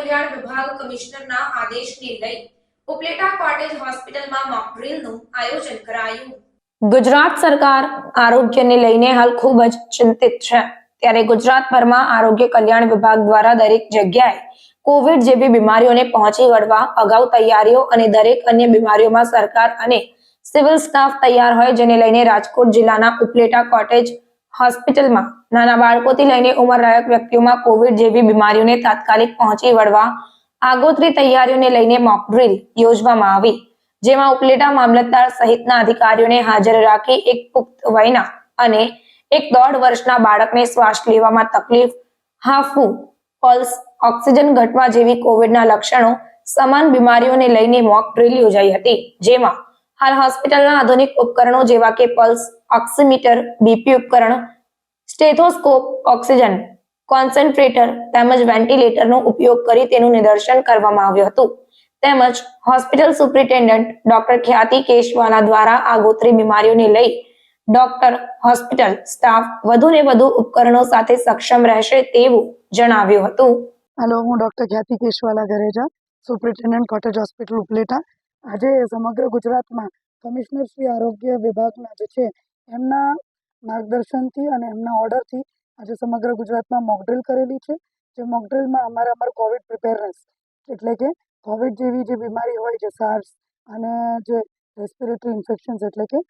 કલ્યાણ વિભાગ કમિશનરના આદેશને લઈ ઉપલેટા કોટેજ હોસ્પિટલમાં મોક ડ્રિલનું આયોજન કરાયું. ગુજરાત સરકાર આરોગ્યને લઈને હાલ ખૂબ જ ચિંતિત છે. ત્યારે ગુજરાતભરમાં આરોગ્ય કલ્યાણ વિભાગ દ્વારા દરેક જગ્યાએ કોવિડ જેવી બીમારીઓને પહોંચી વળવા અગાઉ તૈયારીઓ અને દરેક અન્ય બીમારીઓમાં સરકાર અને સિવિલ સ્ટાફ તૈયાર હોય જેને લઈને રાજકોટ જિલ્લાના ઉપલેટા કોટેજ હોસ્પિટલમાં. નાના બાળકોથી લઈને ઉંમરલાયક વ્યક્તિઓમાં કોવિડ જેવી બીમારીઓને તાત્કાલિક પહોંચી વળવા આગોતરી તૈયારીઓને લઈને મોક ડ્રીલ યોજવામાં આવી, જેમાં ઉપલેટા મામલતદાર સહિતના અધિકારીઓને હાજર રાખી એક પુખ્ત વયના અને એક દોઢ વર્ષના બાળકને શ્વાસ લેવામાં તકલીફ હાફવું પલ્સ, ઓક્સિજન ઘટવા જેવી કોવિડના લક્ષણો સમાન બીમારીઓને લઈને મોક ડ્રીલ યોજાઈ હતી, જેમાં હાલ હોસ્પિટલના આધુનિક ઉપકરણો જેવા કે પલ્સ, ઓક્સિમીટર, બીપી ઉપકરણ, સ્ટેથોસ્કોપ, ઓક્સિજન, કોન્સન્ટ્રેટર તેમજ વેન્ટિલેટરનો ઉપયોગ કરી તેનું નિદર્શન કરવામાં આવ્યું હતું. તેમજ hospital superintendent doctor Khyati Keshwala દ્વારા આગોતરી બીમારીઓને લઈ ડોક્ટર, હોસ્પિટલ સ્ટાફ વધુને વધુ ઉપકરણો સાથે સક્ષમ રહેશે તેવું જણાવ્યું હતું. હેલો હું doctor Khyati Keshwala Gareja, superintendent cottage hospital Upleta. આજે સમગ્ર ગુજરાતમાં કમિશનર શ્રી આરોગ્ય વિભાગના જે છે, એમના માર્ગદર્શનથી અને એમના ઓર્ડરથી આજે સમગ્ર ગુજરાતમાં મોકડ્રિલ કરેલી છે. જે મોકડ્રિલમાં અમારે અમારું કોવિડ પ્રિપેરનેસ એટલે કે કોવિડ જેવી જે બીમારી હોય છે સાર્સ અને જે રેસ્પિરેટરી ઇન્ફેક્શન્સ એટલે કે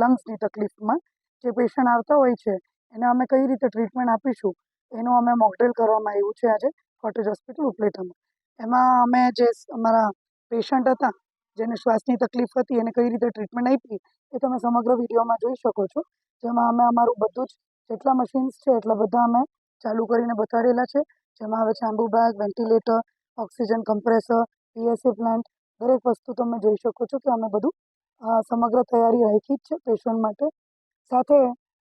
લંગ્સની તકલીફમાં જે પેશન્ટ આવતા હોય છે, એને અમે કઈ રીતે ટ્રીટમેન્ટ આપીશું, એનું અમે મોકડ્રિલ કરવામાં આવ્યું છે આજે કોટેજ હોસ્પિટલ ઉપલેટામાં. એમાં અમે જે અમારા પેશન્ટ હતા, જેને શ્વાસની તકલીફ હતી, એને કઈ રીતે ટ્રીટમેન્ટ આપી, એ તમે સમગ્ર વિડીયોમાં જોઈ શકો છો. જેમાં અમે અમારું બધું જ, જેટલા મશીન્સ છે, એટલા બધા અમે ચાલુ કરીને બતાડેલા છે. જેમાં આવે છે Ambu bag ventilator oxygen compressor PSC plant દરેક વસ્તુ તમે જોઈ શકો છો કે અમે બધું સમગ્ર તૈયારી રાખી જ છે પેશન્ટ માટે. સાથે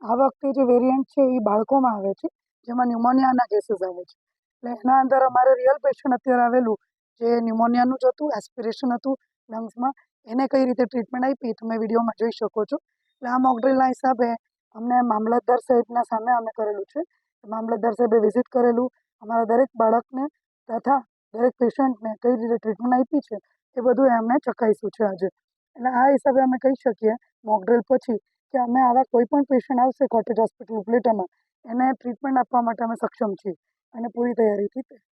આ વખતે જે વેરિયન્ટ છે એ બાળકોમાં આવે છે, જેમાં ન્યુમોનિયાના કેસીસ આવે છે. એટલે એના અંદર અમારે રિયલ પેશન્ટ અત્યારે આવેલું જે ન્યુમોનિયાનું જ હતું એસ્પિરેશન હતું લંગ્સમાં એને કઈ રીતે ટ્રીટમેન્ટ આપી તમે વિડીયોમાં જોઈ શકો છો. એટલે આ મોકડ્રીલના હિસાબે અમને મામલતદાર સાહેબના સામે અમે કરેલું છે. મામલતદાર સાહેબે વિઝિટ કરેલું. અમારા દરેક બાળકને તથા દરેક પેશન્ટને કઈ રીતે ટ્રીટમેન્ટ આપી છે એ બધું એમને ચકાઈશું છે આજે. એટલે આ હિસાબે અમે કહી શકીએ મોકડ્રીલ પછી કે અમે આવા કોઈ પણ પેશન્ટ આવશે કોટેજ હોસ્પિટલ ઉપલેટામાં, એને ટ્રીટમેન્ટ આપવા માટે અમે સક્ષમ છીએ અને પૂરી તૈયારીથી